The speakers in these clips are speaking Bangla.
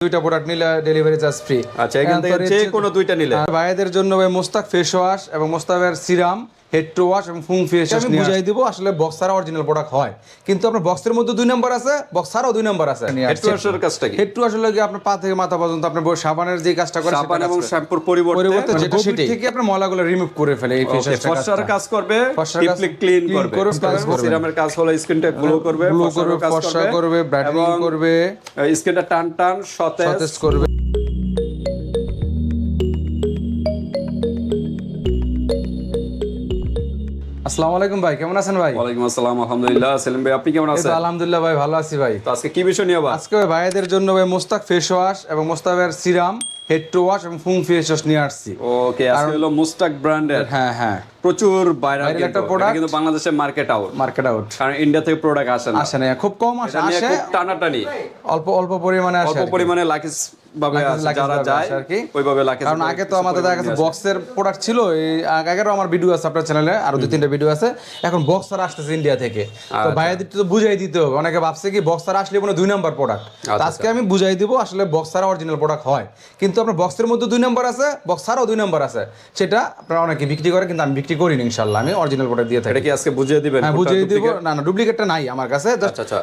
দুইটা প্রোডাক্ট নিলে ডেলিভারি চার্জ ফ্রি আচ্ছা এখান থেকে যে কোনো দুইটা নিলে। ভাইদের জন্য ভাই মোস্তাক ফেস ওয়াশ এবং মোস্তাকের সিরাম হেড টু ওয়াশ এবং ফুং ফেস আমি বুঝাই দিব আসলে বক্স ছাড়া অরিজিনাল প্রোডাক্ট হয়। কিন্তু আপনার বক্সের মধ্যে দুই নম্বর আছে বক্স ছাড়াও দুই নম্বর আছে। হেড টু ওয়াশের কাজটা কি? হেড টু আসলে কি আপনার পা থেকে মাথা পর্যন্ত আপনার সাবানের যে কাজটা করে সাবান এবং শ্যাম্পুর পরিবর্তে পরিবর্তে মানে যেটা গভীর সেটাই। থেকে আপনার ময়লাগুলো রিমুভ করে ফেলে এই ফেস Okay, কাজ করবে কাজ- ডিপলি ক্লিন করবে। সিরামের কাজ হলো স্কিনটা গ্লো করবে গ্লো করবে ফর্সা করবে ব্রাইটনিং করবে। স্কিনটা টান টান সতেজ। সতেজ করবে। আসসালামু আলাইকুম ভাই কেমন আছেন ভাই? ওয়ালাইকুম আসসালাম আলহামদুলিল্লাহ। সেলিম ভাই আপনি কেমন আছেন? আলহামদুলিল্লাহ ভাই ভালো আছি ভাই। তো আজকে কি বিষয় নিয়ে আজকে ভাই ভাইদের জন্য ভাই মোস্তাক ফেস ওয়াশ এবং মোস্তাকের সিরাম। হেড টু ওয়াশ এবং ফুং ফেস ওয়াশ নিয়ে আসছি। ওকে আজকে হলো মুস্তাক ব্র্যান্ডের হ্যাঁ হ্যাঁ। প্রচুর Viral একটা প্রোডাক্ট কিন্তু বাংলাদেশে মার্কেট আউট মার্কেট আউট কারণ ইন্ডিয়া থেকে প্রোডাক্ট আসে না। আসে না। খুব কম আসে আসে। টানাটানি। অল্প অল্প পরিমাণে আসে অল্প। পরিমাণে লাকিস ভাবে লাকিস- আসে লাকিস যারা যায় আসে আর কি। ওইভাবে লাকিস কারণ আগে তো আমাদের দেখা বক্সের প্রোডাক্ট ছিল আগেরও আমার ভিডিও আছে আপনার চ্যানেলে আরও দুই তিনটা ভিডিও আছে। এখন বক্সার আসতেছে ইন্ডিয়া থেকে। তো ভাইয়াদের তো বুঝাই দিতে হবে। অনেকে ভাবছে কি বক্সার আসলে দুই নাম্বার প্রোডাক্ট আচ্ছা, আজকে আমি বুঝাই দিব আসলে বক্সার অরিজিনাল প্রোডাক্ট হয়। কিন্তু আপনার বক্সের মধ্যে দুই নাম্বার আছে বক্সারও দুই নাম্বার আছে। সেটা আপনারা অনেকে বিক্রি করে কিন্তু আমি বিক্রি করি না ইনশাল্লাহ। আমি অরিজিনাল প্রোডাক্ট দিয়ে থাকি। এটা কি আজকে বুঝিয়ে দিবেন হ্যাঁ বুঝিয়ে দিব। না না ডুপ্লিকেটটা নাই আমার কাছে।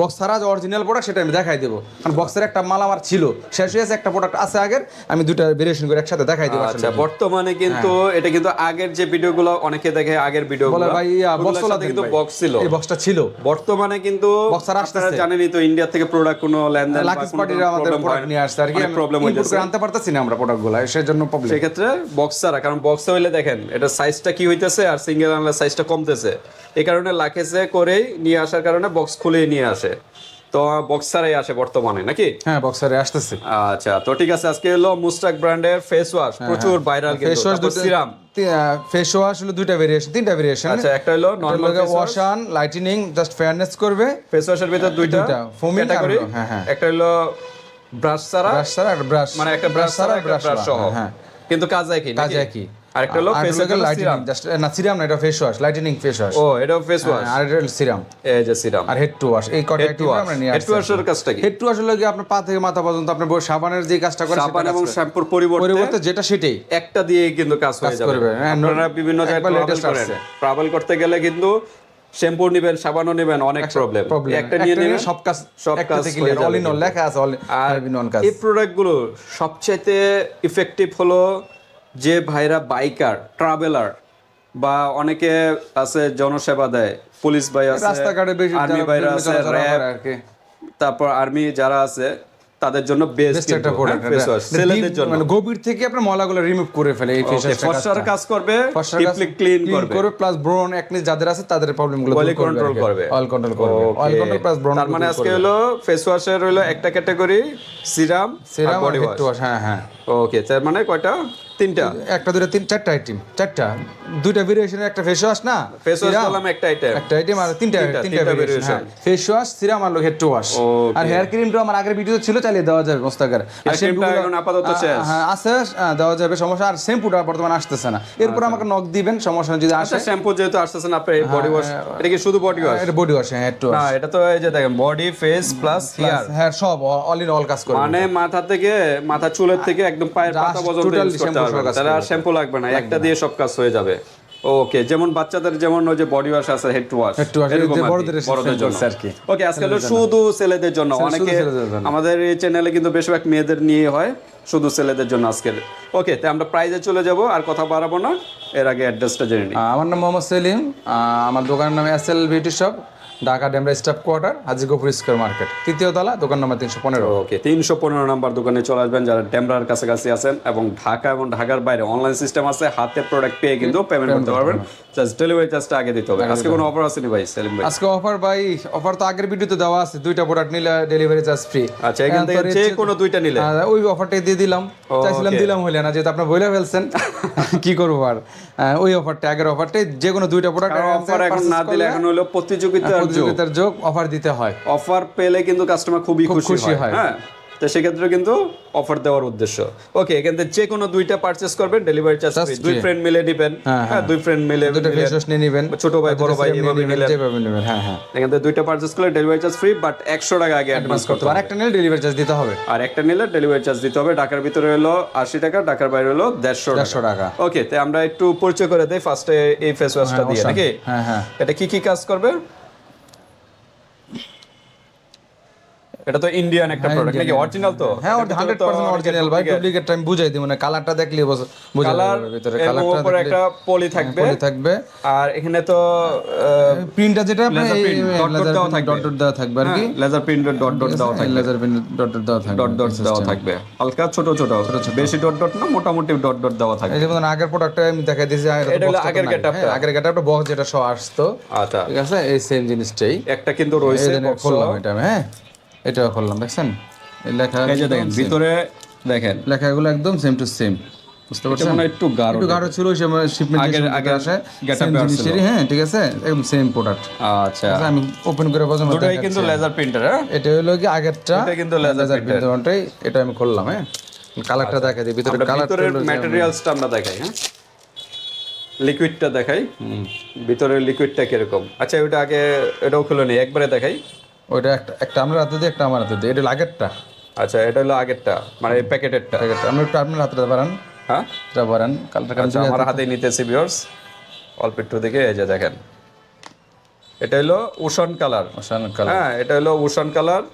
বক্স ছাড়া যে অরিজিনাল প্রোডাক্ট সেটা আমি দেখাই দেবো। কারণ বক্সের একটা মাল আমার ছিল। শেষ হয়েছে একটা প্রোডাক্ট আছে আগের। আমি দুইটা ভেরিয়েশন করে একসাথে দেখাই দেবো আচ্ছা বর্তমানে কিন্তু এটা কিন্তু আগের যে ভিডিওগুলো অনেকে দেখে আগের ভিডিও হ্যাঁ। বলে ভাই বক্স কিন্তু বক্স ছিল। এই বক্সটা ছিল। বর্তমানে কিন্তু Boxer আসতেছে। আপনারা জানেনই তো ইন্ডিয়া থেকে প্রোডাক্ট কোনো লেনদেন লাকিস পার্টির আমাদের প্রোডাক্ট নিয়ে আসছে। আর কি প্রবলেম ইম্পোর্ট আনতে পারতেছি না আমরা প্রোডাক্টগুলো সেজন্য প্রবলেম সেক্ষেত্রে বক্স ছাড়া কারণ বক্সে হইলে দেখেন এটা সাইজটা কি হইতেছে আর সিঙ্গেল আনলে সাইজটা কমতেছে। এই কারণে লাকেজে করেই নিয়ে আসার কারণে বক্স খুলেই নিয়ে আসে। তো বক্স ছাড়াই আসে বর্তমানে নাকি? হ্যাঁ বক্সারে আসতেছে। আচ্ছা তো ঠিক আছে আজকে হলো মুস্তাক ব্র্যান্ডের ফেস ওয়াশ প্রচুর ভাইরাল ফেস ওয়াশ তারপর সিরাম ফেস ওয়াশ হলো দুইটা ভেরিয়েশন তিনটা ভেরিয়েশন আচ্ছা একটা হলো normal wash on lightening just fairness করবে। ফেস ওয়াশের ভিতর দুইটা দুইটা, আর ক্যাটাগরি হ্যাঁ, হ্যাঁ। একটা হলো ব্রাশ ছাড়া? ব্রাশ ছাড়া আর ব্রাশ মানে একটা ব্রাশ ছাড়া ব্রাশ ব্রাশ সহ। হ্যাঁ। কিন্তু কাজ একই কাজ একই আরেকটা হলো ফেস ওয়াশ জাস্ট না সিরাম না এটা face wash lightening face wash ও এটাও ফেস ওয়াশ আর এটা সিরাম এই যে সিরাম আর হেড টু ওয়াশ এই কটা হেড টু আমরা নিয়ে হেড টু ওয়াশের কাজটা কি? হেড টু আসলে কি আপনার পা থেকে মাথা পর্যন্ত আপনার সাবানের যে কাজটা করে সাবান এবং শ্যাম্পুর পরিবর্তে পরিবর্তে যেটা সেটাই। একটা দিয়ে কিন্তু কাজ হয়ে যাবে। হ্যাঁ, আপনারা বিভিন্ন জায়গায়। ট্রাভেল করতে গেলে কিন্তু শ্যাম্পু নেবেন সাবানও নেবেন অনেক প্রবলেম একটা নিয়ে নেবেন সব কাজ সব কাজ অল ইন অল লেখা আছে অল ইন কাজ। এই প্রোডাক্টগুলো সবচাইতে ইফেক্টিভ হলো যে ভাইরা বাইকার ট্রাভেলার বা অনেকে আছে জনসেবা দেয় পুলিশ ভাই আছে রাস্তাঘাটে বেশি আর্মি ভাইরা আছে তারপর আর্মি যারা আছে তাদের জন্য বেস্ট একটা প্রোডাক্ট ছেলেদের জন্য। মানে গভীর থেকে আপনার ময়লাগুলো রিমুভ করে ফেলে এই ফেস কাজ করবে ডিপলি ক্লিন করবে। করবে প্লাস ব্রন একনি যাদের আছে তাদের প্রবলেমগুলো অয়েল কন্ট্রোল করবে অয়েল কন্ট্রোল করবে। অয়েল কন্ট্রোল প্লাস ব্রন তার মানে আজকে হলো ফেস ওয়াশের হলো একটা category serum serum body wash হ্যাঁ হ্যাঁ। ওকে তার মানে কয়টা? তিনটা। একটা তিন চারটা আইটেম চারটা। দুইটা ভেরিয়েশনের একটা ফেস ওয়াশ না? ফেস ওয়াশ বললাম একটা আইটেম একটা আইটেম আর তিনটা তিনটা, ভেরিয়েশন ফেস ওয়াশ সিরাম আর ওয়াশ আর হেয়ার ক্রিমটা আমার আগের ভিডিও ছিল চালিয়ে দেওয়া যাবে মোস্তাকার। আর এখন আপাতত শেষ। হ্যাঁ আছে দেওয়া যাবে সমস্যা। আর শ্যাম্পুটা বর্তমানে আসতেছে না। এরপর আমাকে নক দিবেন সমস্যা যদি আসে। আচ্ছা শ্যাম্পু যেহেতু আসতেছেন আপনার বডি ওয়াশ এটা কি শুধু বডি ওয়াশ এটা বডি ওয়াশ হেড টু না এটা তো এই যে দেখেন বডি ফেস প্লাস হেয়ার হ্যাঁ সব অল ইন অল কাজ করবে মানে মাথা থেকে মাথা চুলের থেকে একদম পায়ের পাতা পর্যন্ত ইউজ করতে পারবেন তাহলে আর শ্যাম্পু লাগবে না একটা দিয়ে সব কাজ হয়ে যাবে। ওকে যেমন বাচ্চাদের যেমন ওই যে বডি ওয়াশ আছে হেড ওয়াশ বড়দের জন্য। আর কি। ওকে আজকে হলো শুধু ছেলেদের জন্য। অনেকে আমাদের এই চ্যানেলে কিন্তু বেশিরভাগ মেয়েদের নিয়ে হয় শুধু ছেলেদের জন্য আজকে ওকে তাই আমরা প্রাইজে চলে যাব আর কথা বাড়াবো না। এর আগে অ্যাড্রেসটা জেনে নিই। আমার নাম মোহাম্মদ সেলিম আমার দোকানের নাম S L beauty shop Dhaka Demra staff quarter Haji Gafur square market. তৃতীয় তলা দোকান নম্বর তিনশো পনেরো। ওকে তিনশো পনেরো নাম্বার দোকানে চলে আসবেন যারা টেম্বরার কাছাকাছি আছেন এবং ঢাকা এবং ঢাকার বাইরে অনলাইন সিস্টেম আছে হাতে প্রোডাক্ট পেয়ে কিন্তু পেমেন্ট করতে পারবেন। জাস্ট ডেলিভারি চার্জটা আগে দিতে হবে। আজকে কোনো অফার আছে নি ভাই সেলিম ভাই। আজকে অফার ভাই অফার তো আগের ভিডিওতে দেওয়া আছে। দুইটা প্রোডাক্ট নিলে ডেলিভারি চার্জ ফ্রি আচ্ছা এখান থেকে যে কোনো দুইটা নিলে। ওই অফারটাই দিয়ে দিলাম। চাইছিলাম দিলাম হইলে না যেহেতু আপনার বইলে ফেলছেন কি করব আর? আহ, ওই অফারটা আগের অফারটাই যে কোনো দুইটা প্রোডাক্ট অফার এখন না দিলে এখন হলো প্রতিযোগিতার যুগ প্রতিযোগিতার যোগ অফার দিতে হয়। অফার পেলে কিন্তু কাস্টমার খুবই খুশি হয়। হয়। হ্যাঁ তো সেক্ষেত্রে কিন্তু অফার দেওয়ার উদ্দেশ্য। ওকে এখান থেকে যে কোনো দুইটা পারচেস করবেন ডেলিভারি চার্জ Just দুই ফ্রেন্ড মিলে নেবেন। হ্যাঁ, হ্যাঁ। দুই ফ্রেন্ড মিলে দুটো ফেস ওয়াশ নিয়ে নেবেন। ছোট ভাই বড় ভাই এভাবে যেভাবে নেবেন হ্যাঁ হ্যাঁ। এখান থেকে দুইটা পারচেস করলে ডেলিভারি চার্জ ফ্রি বাট একশো টাকা আগে অ্যাডভান্স করতে হবে। আর একটা নিলে ডেলিভারি চার্জ দিতে হবে। আর একটা নিলে ডেলিভারি চার্জ দিতে হবে। ঢাকার ভিতরে হলো আশি টাকা ঢাকার বাইরে হলো দেড়শো দেড়শো টাকা। ওকে তো আমরা একটু পরিচয় করে দেই। ফার্স্টে এই ফেস ওয়াশটা দিয়ে অবশ্যই। নাকি? হ্যাঁ হ্যাঁ। এটা কি কি কাজ করবে? এটা তো ইন্ডিয়ান একটা প্রোডাক্ট নাকি অরিজিনাল তো? হ্যাঁ ওটা হান্ড্রেড পার্সেন্ট অরিজিনাল ভাই ডুপ্লিকেট টাইম বুঝাই দিই মানে কালারটা দেখলে বোঝা যাবে ভিতরে কালারটা উপরে একটা পলি থাকবে। পলি থাকবে। আর এখানে তো প্রিন্টটা যেটা print, dot dot দেওয়া থাকবে। ডট ডট দেওয়া থাকবে আর কি। লেজার ডট ডট দেওয়া থাকবে। লেজার প্রিন্ট ডট ডট দেওয়া থাকবে ডট ডট দেওয়া থাকবে। হালকা ছোট ছোট। বেশি ডট ডট না মোটামুটি ডট ডট দেওয়া থাকবে। এই যেমন আগের প্রোডাক্টটা আমি দেখাই দিয়েছি এটা হলো আগের getup-টা। আগের গেটআপটা বক্স যেটা সহ আসতো। আচ্ছা। ঠিক আছে এই সেম জিনিসটাই। একটা কিন্তু রয়েছে খুললাম এটা হ্যাঁ। এটাও খুললাম দেখছেন? এই লেখা এই যে দেখেন ভিতরে দেখেন। লেখাগুলো একদম সেম টু সেম বুঝতে এটা পারছেন? একটু গাঢ় একটু গাঢ় ছিল সে শিপমেন্ট আগের আগের আসে সেম এ হ্যাঁ ঠিক আছে? একদম সেম প্রোডাক্ট আচ্ছা। আমি ওপেন করে দুটোই কিন্তু লেজার প্রিন্টার হ্যাঁ? এটা হলো কি আগেরটা এটা কিন্তু লেজার। প্রিন্টারটাই এটা আমি খুললাম হ্যাঁ? কালারটা দেখা দিই ভিতরে কালারটা ম্যাটেরিয়ালসটা আমরা দেখাই হ্যাঁ? লিকুইডটা দেখাই। ভিতরের লিকুইডটা কীরকম? আচ্ছা ওইটা আগে এটাও খুলে নেই একবারে দেখাই। ওইটা একটা একটা আমরা হাতে দিই একটা আমার হাতে দিই এটা হলো আগেরটা। আচ্ছা এটা হলো আগেরটা মানে প্যাকেটেরটা। আগেরটা আমরা একটু আপনার হাতে বাড়ান। হ্যাঁ? এটা বাড়ান কালারটা আচ্ছা আমার হাতে নিতেছি ভিউয়ার্স অল্প একটু দিকে এই যে দেখেন। এটা হলো উষন কালার। অসাধারণ কালার। হ্যাঁ এটা হলো উষন কালার।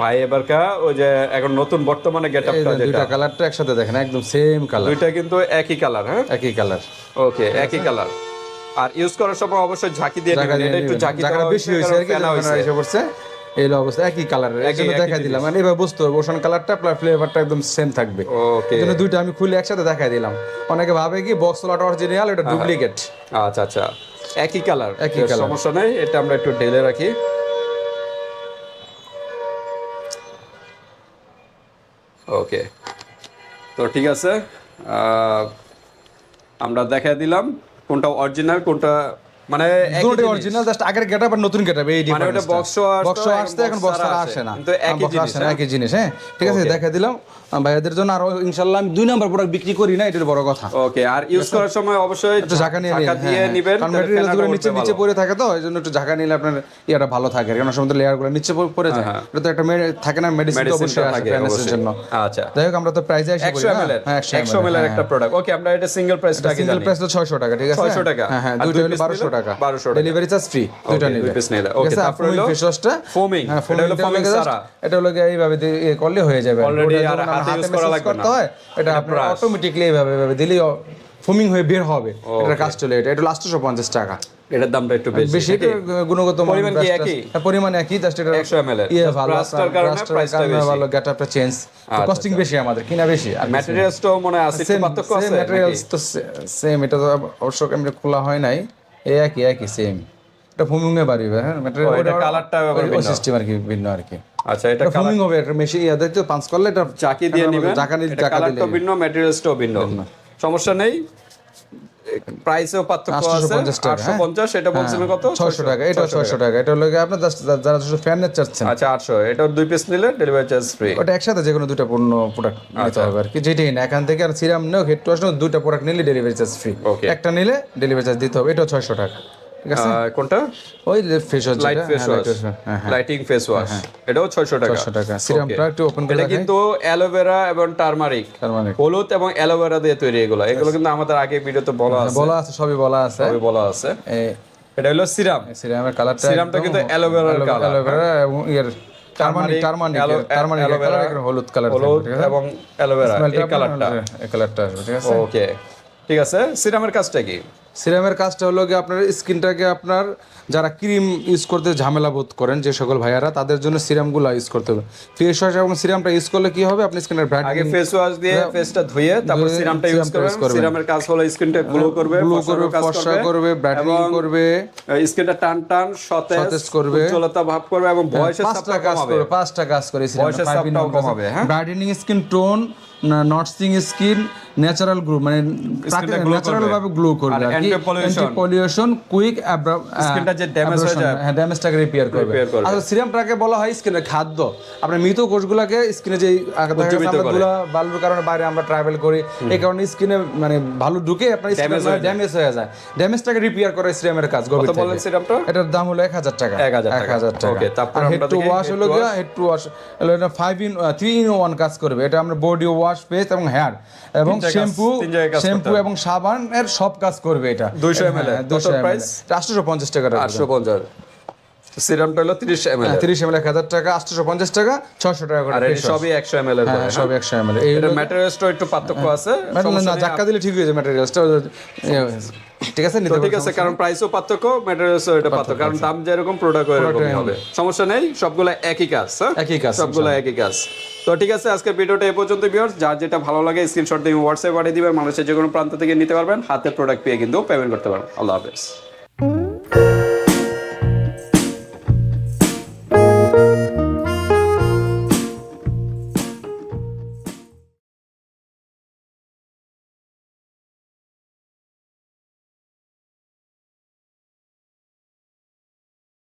ভাই এবারকা ওই যে এখন নতুন বর্তমানে গেট আপটা যেটা দুইটা কালারটা একসাথে দেখেন একদম সেম কালার। দুইটা কিন্তু একই কালার হ্যাঁ? একই কালার। ওকে একই কালার। আর ইউজ করার সময় অবশ্যই ঝাঁকি দিয়ে নেবেন। এটা একটু ঝাঁকি দেওয়া বেশি হয়েছে, আর কি। এসে পড়ছে এই অবস্থা একই কালারের এই জন্য দেখাই দিলাম। মানে এবার বুঝতে হবে ওশান কালারটা প্লাস ফ্লেভারটা একদম সেম থাকবে। ওকে দুইটা আমি খুলে একসাথে দেখাই দিলাম। অনেকে ভাবে কি বক্স লট অরিজিনাল এটা ডুপ্লিকেট আচ্ছা আচ্ছা। একই কালার একই কালার সমস্যা নেই। এটা আমরা একটু ঢেলে রাখি। ওকে তো ঠিক আছে। আহ, আমরা দেখা দিলাম। কোনটা অরিজিনাল কোনটা মানে দুটোই অরিজিনাল জাস্ট আগের গেটআপ আর নতুন গেটআপ এই মানে ওটা box বক্স আসতে এখন বক্স আসে। আসে। না। কিন্তু একই জিনিস, আসে না, হ্যাঁ? একই জিনিস হ্যাঁ? ঠিক আছে দেখা দিলাম। ভাইয়াদের জন্য আরও ইনশাআল্লাহ আমি দুই নাম্বার প্রোডাক্ট বিক্রি করি না এটার বড় কথা। ওকে আর ইউজ করার সময় অবশ্যই একটু ঝাঁকা নিয়ে দিয়ে হ্যাঁ, কারণ তাহলে ম্যাটেরিয়াল ফেনাটা গুলো উঠবে নিচে নিচে ভালো। পড়ে থাকে তো এই জন্য একটু ঝাঁকা নিলে আপনার ইয়েটা ভালো থাকে। কারণ সময় লেয়ার নিচে পড়ে- পড়ে যায়। এটা তো একটা থাকে না মেডিসিন তো অবশ্যই থাকে fairness এর অবশ্যই। জন্য। আচ্ছা। যাই হোক আমরা তো প্রাইজে আসি একশো এম হ্যাঁ একশো এম এর একটা প্রোডাক্ট ওকে আমরা এটা সিঙ্গেল প্রাইসটা আগে সিঙ্গেল প্রাইস তো 600 টাকা ঠিক আছে? 600 টাকা। হ্যাঁ হ্যাঁ দুটো দুই 1200 নিলে? টাকা 1200 টাকা। ডেলিভারি চার্জ ফ্রি দুটো নিলে নিলে। তারপর হলো washটা foaming। হ্যাঁ এটা হলো। এটা এইভাবে ইয়ে করলে হয়ে যাবে Already আর হাতে আমরা করা লাগবে না। এটা আপনার এইভাবে এইভাবে দিলেই ফোমিং হয়ে বের হবে এটা কাজ চলে এটা পঞ্চাশ টাকা এটার দামটা একটু বেশি বেশি গুণগত পরিমাণ কি একই? হ্যাঁ, পরিমাণ একই জাস্ট এটা 100 ml এর। ইয়ে ভালো brush টার কারণে brush টার price টা কারণে বেশি। ভালো গেটআপটা চেঞ্জ আচ্ছা, কস্টিং বেশি আমাদের কিনা বেশি আর ম্যাটেরিয়ালসটাও মনে আছে একটু পার্থক্য আছে ম্যাটেরিয়ালস তো সেম এটা তো অবশ্য এমনি খোলা হয় নাই একই একই সেম এটা ফোমিং এ বাড়ি হ্যাঁ? এটা কালারটা ওই সিস্টেম আর কি ভিন্ন আর কি। আচ্ছা এটা ফোমিং হবে এটা মেশিন ইয়া দেখতে পাঁচ করলে এটা চাকি দিয়ে নিবে চাকা দিয়ে দিলে ভিন্ন ম্যাটেরিয়ালসটাও ভিন্ন। সমস্যা নেই? প্রাইসেও পার্থক্য আছে 850 টাকা, হ্যাঁ। 850 এটা বলছেন কত? 600 টাকা এটা 600 টাকা। এটা লাগে আপনি just যারা ফ্যান নেট চাচ্ছেন। আচ্ছা 800 এটা দুই পিস নিলে ডেলিভারি চার্জ ফ্রি ওটা একসাথে যে কোনো দুটো পণ্য প্রোডাক্ট আচ্ছা। নিতে হবে আর কি যেটাই না এখান থেকে আর সিরাম নেও হেড টু আসলে দুইটা প্রোডাক্ট নিলে ডেলিভারি চার্জ ফ্রি একটা নিলে ডেলিভারি চার্জ দিতে হবে এটা ছয়শো টাকা। ঠিক আছে কোনটা? ওই face wash light face wash হ্যাঁ হ্যাঁ লাইটিং ফেস ওয়াশ এটাও 600 টাকা। 600 টাকা। সিরামটা একটু ওপেন করে এটা কিন্তু অ্যালোভেরা এবং টার্মারিক। হলুদ এবং অ্যালোভেরা দিয়ে তৈরি এগুলো। এগুলো কিন্তু আমাদের আগে ভিডিওতে বলা আছে। বলা আছে সবই বলা আছে। সবই বলা আছে। এটা হলো সিরাম। সিরামের কালারটা সিরামটা কিন্তু অ্যালোভেরার কালার অ্যালোভেরা এবং ইয়ের turmeric turmeric aloe- turmeric colour হলুদ কালার হলুদ এবং অ্যালোভেরা। এই কালারটা এই কালারটা ঠিক আছে? ওকে ঠিক আছে? সিরামের কাজটা কি? সিরামের কাজটা হলো কি আপনার স্কিনটাকে আপনার যারা ক্রিম ইউজ করতে ঝামেলা বোধ করেন যে সকল ভাইয়ারা তাদের জন্য সিরামগুলো ইউজ করতে হবে। ফেস ওয়াশ এবং সিরামটা ইউজ করলে কি হবে? আপনি স্কিনের ব্রাইট আগে ফেস ওয়াশ দিয়ে ফেসটা ধুয়ে তারপর সিরামটা ইউজ করবেন। সিরামের কাজ হলো স্কিনটা গ্লো করবে গ্লো করবে ফর্সা করবে ব্রাইটেনিং করবে। স্কিনটা টান টান সতেজ করবে। উজ্জ্বলতা ভাব করবে এবং বয়সের পাঁচটা চাপটা কাজ করবে পাঁচটা কাজ করে চাপটাও কমাবে, হ্যাঁ? ব্রাইটেনিং স্কিন টোন নটসিং স্কিন ন্যাচারাল গ্লো মানে ন্যাচারাল ভাবে গ্লো করবে আর কি. পলিউশন কুইক Skin টা যে damage হয়ে যায়। হ্যাঁ ড্যামেজটাকে রিপেয়ার করবে। আর সিরামটাকে বলা হয় স্কিনের খাদ্য। আপনার মৃত কোষগুলোকে স্কিনে যে ধুলা বালুর কারণে বাইরে আমরা ট্রাভেল করি এই কারণে স্কিনে মানে ভালো ঢুকে আপনার যায়। ড্যামেজ হয়ে যায়। ড্যামেজটাকে রিপেয়ার করে সিরামের কাজ গভীর বলেন সিরামটা এটার দাম হলো এক হাজার টাকা। 1000 টাকা। Okay, তারপর হেড টু ওয়াশ হলো হেড টু ওয়াশ হলো এটা five in three in one কাজ করবে। এটা আমরা বডি ওয়াশ পেস্ট এবং হেয়ার এবং শ্যাম্পু শ্যাম্পু এবং সাবান এর সব কাজ করবে এটা। 200 ml হ্যাঁ, কত 200 ml আটশোশো পঞ্চাশ টাকা আটশো পঞ্চাশ সিরামটা হলো এম এল এম এল হাজার টাকা আটশোশো পঞ্চাশ টাকা ছশো টাকা করে আর। সবই এম এল এর হ্যাঁ সব একশো এম এল এটা ম্যাটেরিয়ালসটা একটু পার্থক্য আছে না ধাক্কা দিলে ঠিক হয়ে যায় ম্যাটেরিয়ালসটা ঠিক আছে নিতে ঠিক আছে কারণ প্রাইসও পার্থক্য ম্যাটেরিয়ালসও এটা পার্থক্য কারণ দাম যেরকম প্রোডাক্ট এরকম হবে। সমস্যা নেই সবগুলো একই কাজ হ্যাঁ? একই কাজ, সবগুলো একই কাজ। তো ঠিক আছে, আজকের ভিডিওটা এ পর্যন্ত ভিউয়ার্স যার যেটা ভালো লাগে স্ক্রিনশট দিয়ে হোয়াটসঅ্যাপ পাঠিয়ে দিবেন। মানুষের যে কোনো প্রান্ত থেকে নিতে পারবেন। হাতে প্রোডাক্ট পেয়ে কিন্তু পেমেন্ট করতে পারবেন। আল্লাহ হাফেজ।